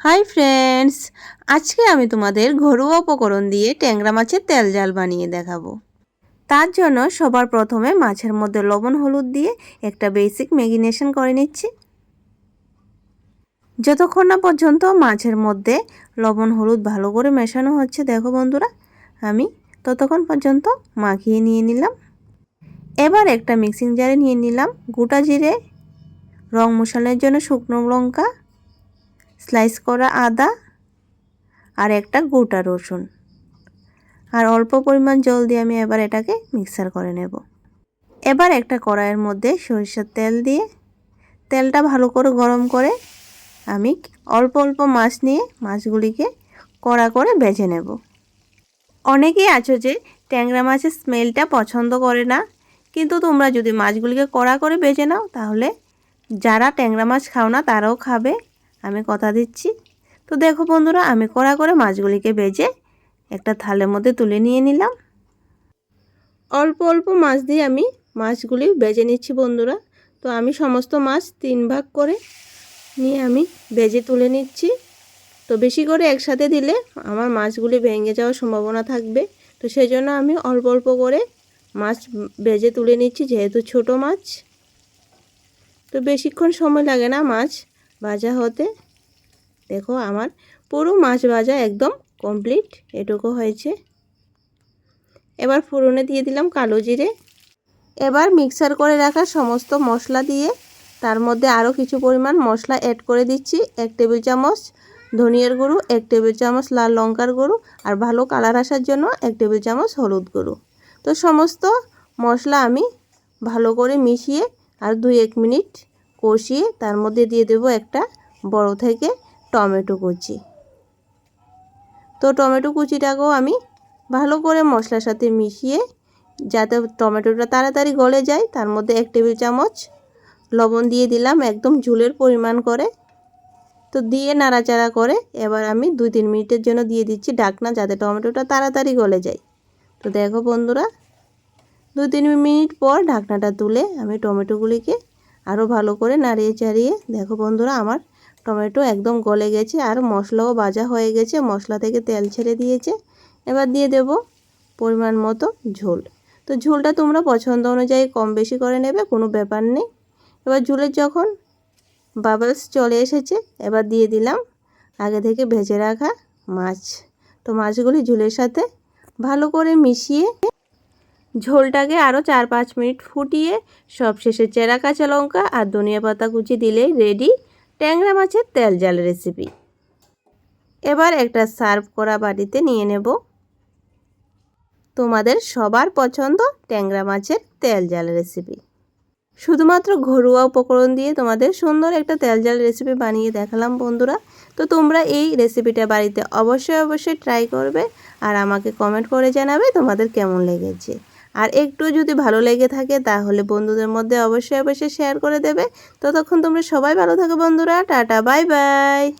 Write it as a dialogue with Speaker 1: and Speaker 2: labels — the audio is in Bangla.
Speaker 1: হাই ফ্রেন্ডস, আজকে আমি তোমাদের ঘরোয়া উপকরণ দিয়ে ট্যাংরা মাছের তেল জাল বানিয়ে দেখাবো। তার জন্য সবার প্রথমে মাছের মধ্যে লবণ, হলুদ দিয়ে একটা বেসিক ম্যাগিনেশন করে নিচ্ছি। যতক্ষণ না পর্যন্ত মাছের মধ্যে লবণ, হলুদ ভালো করে মেশানো হচ্ছে, দেখো বন্ধুরা, আমি ততক্ষণ পর্যন্ত মাখিয়ে নিয়ে নিলাম। এবার একটা মিক্সিং জারে নিয়ে নিলাম গোটা জিরে, রং মশলার জন্য শুকনো লঙ্কা স্লাইস করা আদা আর একটা গোটা রসুন। আর অল্প পরিমাণ জল দিয়ে আমি এবার এটাকে মিক্সার করে নেব। এবার একটা কড়াইয়ের মধ্যে সরিষার তেল দিয়ে তেলটা ভালো করে গরম করে আমি অল্প অল্প মাছ নিয়ে মাছগুলিকে কড়া করে বেজে নেব। অনেকেই আছো যে ট্যাংরা মাছের স্মেলটা পছন্দ করে না, কিন্তু তোমরা যদি মাছগুলিকে কড়া করে বেজে নাও, তাহলে যারা ট্যাংরা মাছ খাও না, তারাও খাবে। আমি কথা দিচ্ছি। তো দেখো বন্ধুরা, আমি কড়া করে মাছগুলিকে বেজে একটা থালের মধ্যে তুলে নিয়ে নিলাম। অল্প অল্প মাছ দিয়ে আমি মাছগুলি বেজে নিচ্ছি বন্ধুরা। তো আমি সমস্ত মাছ তিন ভাগ করে নিয়ে আমি বেজে তুলে নিচ্ছি। তো বেশি করে একসাথে দিলে আমার মাছগুলি ভেঙে যাওয়ার সম্ভাবনা থাকবে। তো সেই জন্য আমি অল্প অল্প করে মাছ বেজে তুলে নিচ্ছি, যেহেতু ছোট মাছ। তো বেশিক্ষণ সময় লাগে না মাছ ভাজা হতে দেখো আমার পুরো মাছ ভাজা একদম কমপ্লিট এটুকু হয়েছে। এবার ফোড়নে দিয়ে দিলাম কালো জিরে। এবার মিক্সার করে রাখা সমস্ত মশলা দিয়ে তার মধ্যে আরও কিছু পরিমাণ মশলা অ্যাড করে দিচ্ছি, এক টেবিল চামচ ধনিয়ার গুঁড়ো, এক টেবিল চামচ লাল লঙ্কার গুঁড়ো আর ভালো কালার আসার জন্য এক টেবিল চামচ হলুদ গুঁড়ো। তো সমস্ত মশলা আমি ভালো করে মিশিয়ে আর দুই এক মিনিট কষিয়ে তার মধ্যে দিয়ে দেব একটা বড় থেকে টমেটো কুচি। তো টমেটো কুচিটাকেও আমি ভালো করে মশলার সাথে মিশিয়ে, যাতে টমেটোটা তাড়াতাড়ি গলে যায়, তার মধ্যে এক টেবিল চামচ লবণ দিয়ে দিলাম একদম ঝুলের পরিমাণ করে। তো দিয়ে নাড়াচাড়া করে এবার আমি দুই তিন মিনিটের জন্য দিয়ে দিচ্ছি ডাকনা যাতে টমেটোটা তাড়াতাড়ি গলে যায়। তো দেখো বন্ধুরা, দুই তিন মিনিট পর ঢাকনাটা তুলে আমি টমেটোগুলিকে আরও ভালো করে নাড়িয়ে চাড়িয়ে, দেখো বন্ধুরা আমার টমেটো একদম গলে গেছে আর মশলাও ভাজা হয়ে গেছে, মশলা থেকে তেল ছেড়ে দিয়েছে। এবার দিয়ে দেব পরিমাণ মতো ঝোল। তো ঝোলটা তোমরা পছন্দ অনুযায়ী কম বেশি করে নেবে, কোনো ব্যাপার নেই। এবার ঝোলের যখন বাবলস চলে এসেছে, এবার দিয়ে দিলাম আগে থেকে ভেজে রাখা মাছ। তো মাছগুলি ঝোলের সাথে ভালো করে মিশিয়ে ঝোলটাকে আরও চার পাঁচ মিনিট ফুটিয়ে সব শেষে চেরা কাঁচা লঙ্কা আর ধনিয়া পাতা কুচি দিলেই রেডি ট্যাংরা মাছের তেল জাল রেসিপি এবার একটা সার্ভ করা বাড়িতে নিয়ে নেব। তোমাদের সবার পছন্দ ট্যাংরা মাছের তেল জাল রেসিপি শুধুমাত্র ঘরোয়া উপকরণ দিয়ে তোমাদের সুন্দর একটা তেল জাল রেসিপি বানিয়ে দেখালাম বন্ধুরা। তো তোমরা এই রেসিপিটা বাড়িতে অবশ্যই অবশ্যই ট্রাই করবে আর আমাকে কমেন্ট করে জানাবে তোমাদের কেমন লেগেছে। আর একটু যদি ভালো লেগে থাকে তাহলে বন্ধুদের মধ্যে অবশ্যই অবশ্যই শেয়ার করে দেবে। ততক্ষণ তোমরা সবাই ভালো থাকো বন্ধুরা, টাটা বাই বাই